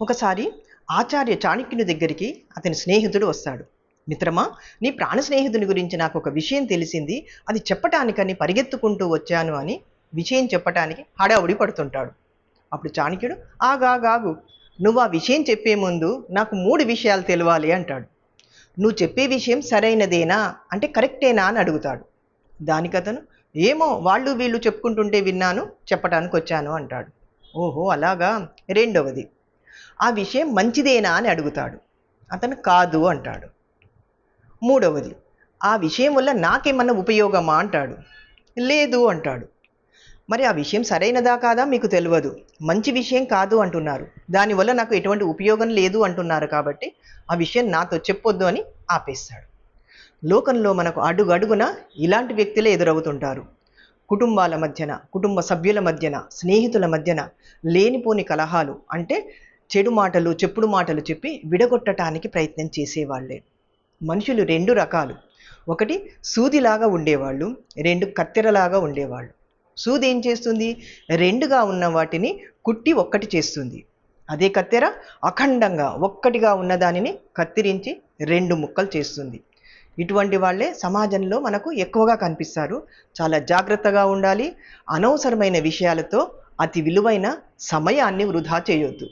ఒకసారి ఆచార్య చాణక్యుని దగ్గరికి అతని స్నేహితుడు వస్తాడు. మిత్రమా నీ ప్రాణ స్నేహితుని గురించి నాకు ఒక విషయం తెలిసింది. అది చెప్పటానికని పరిగెత్తుకుంటూ వచ్చాను అని విషయం చెప్పటానికి హడావుడి పడుతుంటాడు. అప్పుడు చాణక్యుడు ఆగాగాగు నువ్వు ఆ విషయం చెప్పే ముందు నాకు మూడు విషయాలు తెలియాలి అంటాడు. నువ్వు చెప్పే విషయం సరైనదేనా? అంటే కరెక్టేనా? అని అడుగుతాడు. దానికి అతను ఏమో వాళ్ళు వీళ్ళు చెప్పుకుంటుంటే విన్నాను చెప్పడానికి వచ్చాను అంటాడు. ఓహో అలాగా? రెండవది ఆ విషయం మంచిదేనా అని అడుగుతాడు. అతను కాదు అంటాడు. మూడవది ఆ విషయం వల్ల నాకేమన్నా ఉపయోగమా అంటాడు. లేదు అంటాడు. మరి ఆ విషయం సరైనదా కాదా మీకు తెలియదు. మంచి విషయం కాదు అంటున్నారు. దానివల్ల నాకు ఎటువంటి ఉపయోగం లేదు అంటున్నారు కాబట్టి ఆ విషయం నాతో చెప్పొద్దు అని ఆపేస్తాడు. లోకంలో మనకు అడుగడుగున ఇలాంటి వ్యక్తులే ఎదురవుతుంటారు. కుటుంబాల మధ్యన కుటుంబ సభ్యుల మధ్యన స్నేహితుల మధ్యన లేనిపోని కలహాలు అంటే చెడు మాటలు చెప్పుడు మాటలు చెప్పి విడగొట్టడానికి ప్రయత్నం చేసేవాళ్ళే. మనుషులు రెండు రకాలు. ఒకటి సూదిలాగా ఉండేవాళ్ళు. రెండు కత్తెరలాగా ఉండేవాళ్ళు. సూది ఏం చేస్తుంది? రెండుగా ఉన్న వాటిని కుట్టి ఒక్కటి చేస్తుంది. అదే కత్తెర అఖండంగా ఒక్కటిగా ఉన్న దానిని కత్తిరించి రెండు ముక్కలు చేస్తుంది. ఇటువంటి వాళ్ళే సమాజంలో మనకు ఎక్కువగా కనిపిస్తారు. చాలా జాగ్రత్తగా ఉండాలి. అనవసరమైన విషయాలతో అతి విలువైన సమయాన్ని వృధా చేయొద్దు.